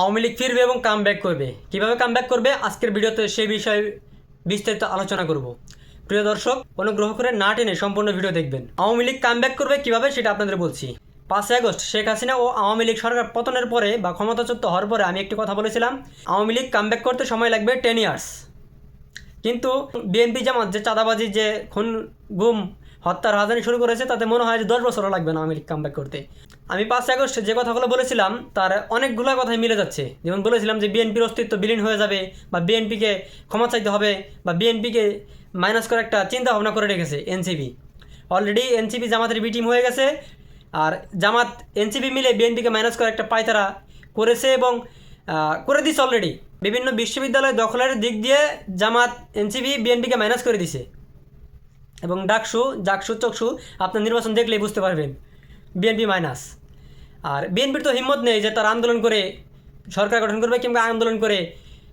আওয়ামী লীগ ফিরবে এবং come back করবে। কীভাবে কাম ব্যাক করবে? আজকের ভিডিওতে সেই বিষয়ে বিস্তারিত আলোচনা করব। প্রিয় দর্শক, অনুগ্রহ করে না টেনে সম্পূর্ণ ভিডিও দেখবেন। আওয়ামী লীগ কাম ব্যাক করবে কীভাবে সেটা আপনাদের বলছি। পাঁচই আগস্ট, শেখ হাসিনা ও আওয়ামী লীগ সরকার পতনের পরে বা ক্ষমতাচ্যুত হওয়ার পরে আমি একটি কথা বলেছিলাম, আওয়ামী লীগ কাম ব্যাক করতে সময় লাগবে টেন ইয়ার্স কিন্তু বিএনপি জামাত যে চাঁদাবাজি, যে খুন, গুম হত্যার রাজধানী শুরু করেছে, তাতে মনে হয় যে দশ বছরও লাগবে না আওয়ামী লীগ কামব্যাক করতে। আমি পাঁচ আগস্ট যে কথাগুলো বলেছিলাম, তার অনেকগুলো কথাই মিলে যাচ্ছে। যেমন বলেছিলাম যে বিএনপির অস্তিত্ব বিলীন হয়ে যাবে, বা বিএনপিকে ক্ষমা চাইতে হবে, বা বিএনপিকে মাইনাস করে একটা চিন্তা ভাবনা করে রেখেছে এনসিপি। অলরেডি এনসিপি জামাতের বি টিম হয়ে গেছে, আর জামাত এনসিপি মিলে বিএনপিকে মাইনাস করে একটা পায়তারা করেছে এবং করে দিছে অলরেডি বিভিন্ন বিশ্ববিদ্যালয় দখলের দিক দিয়ে জামাত এনসিপি বিএনপিকে মাইনাস করে দিছে এবং ডাকসু, জাকসু, চকসু আপনার নির্বাচন দেখলেই বুঝতে পারবেন। BNP minus. আর বিএনপির তো হিম্মত নেই যে তার আন্দোলন করে সরকার গঠন করবে কিংবা আন্দোলন করে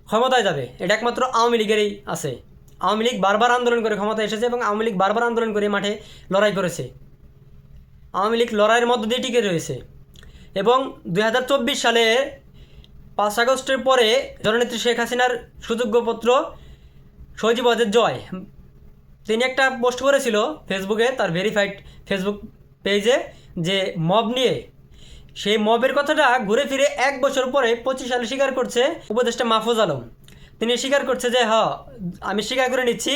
ক্ষমতায় যাবে। এটা একমাত্র আওয়ামী লীগেরই আছে। আওয়ামী লীগ বারবার আন্দোলন করে ক্ষমতায় এসেছে এবং আওয়ামী লীগ বারবার আন্দোলন করে মাঠে লড়াই করেছে। আওয়ামী লীগ লড়াইয়ের মধ্য দিয়ে টিকে রয়েছে। এবং দুই সালে পাঁচ আগস্টের পরে জননেত্রী শেখ হাসিনার সুযোগ্য পুত্র সজীব জয় তিনি একটা পোস্ট করেছিল ফেসবুকে, তার ভেরিফাইড ফেসবুক পেজে যে মব নিয়ে, সেই মবের কথাটা ঘুরে ফিরে এক বছর পরে পঁচিশ সালে স্বীকার করছে উপদেষ্টা মাহফুজ আলম। তিনি স্বীকার করছে যে হ আমি স্বীকার করে নিচ্ছি,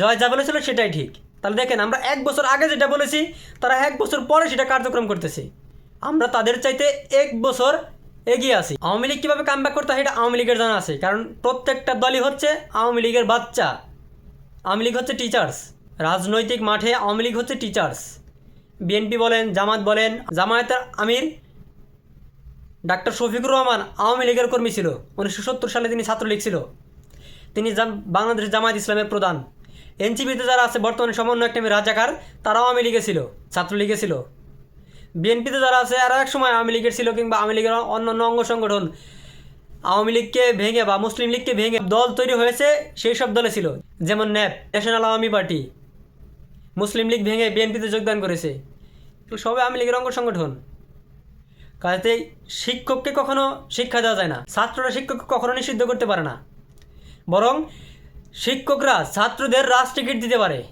জয় যা বলেছিল সেটাই ঠিক। তাহলে দেখেন, আমরা এক বছর আগে যেটা বলেছি, তারা এক বছর পরে সেটা কার্যক্রম করতেছে। আমরা তাদের চাইতে এক বছর এগিয়ে আছি। আওয়ামী লীগ কীভাবে কাম ব্যাক করতে হয় এটা আওয়ামী লীগের জানা আছে। কারণ প্রত্যেকটা দলই হচ্ছে আওয়ামী লীগের বাচ্চা। আওয়ামী লীগ হচ্ছে টিচার্স রাজনৈতিক মাঠে আওয়ামী লীগ হচ্ছে টিচার্স বিএনপি বলেন, জামাত বলেন, জামায়াতের আমির ডাক্তার শফিকুর রহমান আওয়ামী লীগের কর্মী ছিল। উনিশশো সত্তর সালে তিনি ছাত্রলীগ ছিল। তিনি বাংলাদেশ জামায়াত ইসলামের প্রধান। এনসিপিতে যারা আছে, বর্তমানে সমন্বয় একটা রাজাকার তারা আওয়ামী লীগে ছিল, ছাত্রলীগে ছিল। বিএনপিতে যারা আছে আরও এক সময় আওয়ামী লীগের ছিল কিংবা আওয়ামী লীগের অন্য অন্য অঙ্গ সংগঠন আওয়ামী লীগকে ভেঙে বা মুসলিম লীগকে ভেঙে দল তৈরি হয়েছে, সেই সব দলে ছিল। যেমন NAP, National Awami Party. Muslim League ভেঙে বিএনপিতে যোগদান করেছে। এগুলো সবই আওয়ামী লীগের অঙ্গ সংগঠন। কাজেই শিক্ষককে কখনো শিক্ষা দেওয়া যায় না। ছাত্ররা শিক্ষককে কখনো নিষিদ্ধ করতে পারে না। বরং শিক্ষকরা ছাত্রদের রাজ টিকিট দিতে পারে।